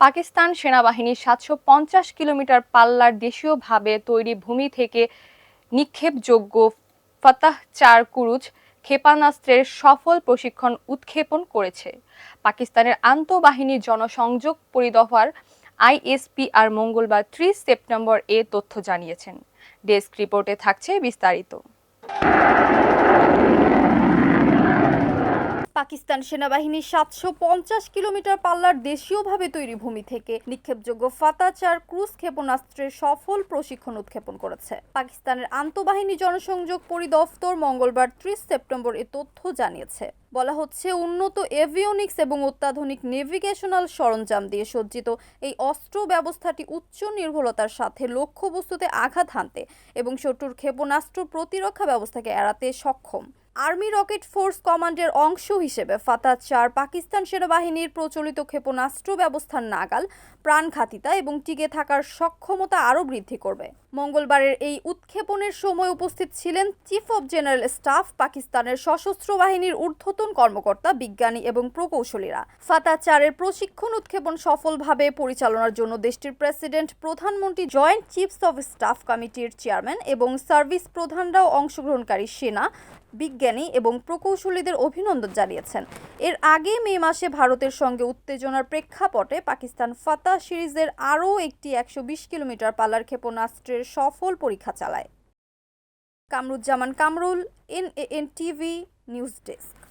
পাকিস্তান সেনাবাহিনী সাতশো পঞ্চাশ কিলোমিটার পাল্লার দেশীয়ভাবে তৈরি ভূমি থেকে নিক্ষেপযোগ্য ফতাহ চার কুরুজ ক্ষেপণাস্ত্রের সফল প্রশিক্ষণ উৎক্ষেপণ করেছে। পাকিস্তানের আন্তঃবাহিনী জনসংযোগ পরিদফার আইএসপিআর মঙ্গলবার ত্রিশ সেপ্টেম্বর এ তথ্য জানিয়েছেন। ডেস্ক রিপোর্টে থাকছে বিস্তারিত। পাকিস্তান সেনাবাহিনী সাতশো পঞ্চাশ কিলোমিটার পাল্লার দেশীয়ভাবে তৈরি ভূমি থেকে নিক্ষেপযোগ্য ফাতা চার ক্রুজ ক্ষেপণাস্ত্রের সফল প্রশিক্ষণ উৎক্ষেপণ করেছে। পাকিস্তানের আন্তঃবাহিনী জনসংযোগ পরিদফতর মঙ্গলবার ত্রিশ সেপ্টেম্বর এ তথ্য জানিয়েছে। বলা হচ্ছে, উন্নত এভিওনিক্স এবং অত্যাধুনিক নেভিগেশনাল সরঞ্জাম দিয়ে সজ্জিত এই অস্ত্র ব্যবস্থাটি উচ্চ নির্ভুলতার সাথে লক্ষ্যবস্তুতে আঘাত হানতে এবং শত্রুর ক্ষেপণাস্ত্র প্রতিরক্ষা ব্যবস্থাকে এড়াতে সক্ষম। আর্মি রকেট ফোর্স কমান্ডের অংশ হিসেবে ফাতা চার পাকিস্তান সেনাবাহিনীর প্রচলিত ক্ষেপণাস্ত্র ব্যবস্থার নাগাল প্রাণঘাতিতা এবং টিকে থাকার সক্ষমতা আরও বৃদ্ধি করবে। মঙ্গলবারের এই উৎক্ষেপণের সময় উপস্থিত ছিলেন চিফ অব জেনারেল স্টাফ পাকিস্তানের সশস্ত্র বাহিনীর ঊর্ধ্বতন কর্মকর্তা, বিজ্ঞানী এবং প্রকৌশলীরা। ফাতা চারের প্রশিক্ষণ উৎক্ষেপণ সফলভাবে পরিচালনার জন্য দেশটির প্রেসিডেন্ট, প্রধানমন্ত্রী, জয়েন্ট চিফস অব স্টাফ কমিটির চেয়ারম্যান এবং সার্ভিস প্রধানরাও অংশগ্রহণকারী সেনা বিজ্ঞানী এবং প্রকৌশলীদের অভিনন্দন জানিয়েছেন। এর আগে মে মাসে ভারতের সঙ্গে উত্তেজনার প্রেক্ষাপটে পাকিস্তান ফাতা সিরিজের আরও একটি একশো বিশ কিলোমিটার পালার ক্ষেপণাস্ত্রের সফল পরীক্ষা চালায়। Kamruzzaman Kamrul N A N TV, news desk.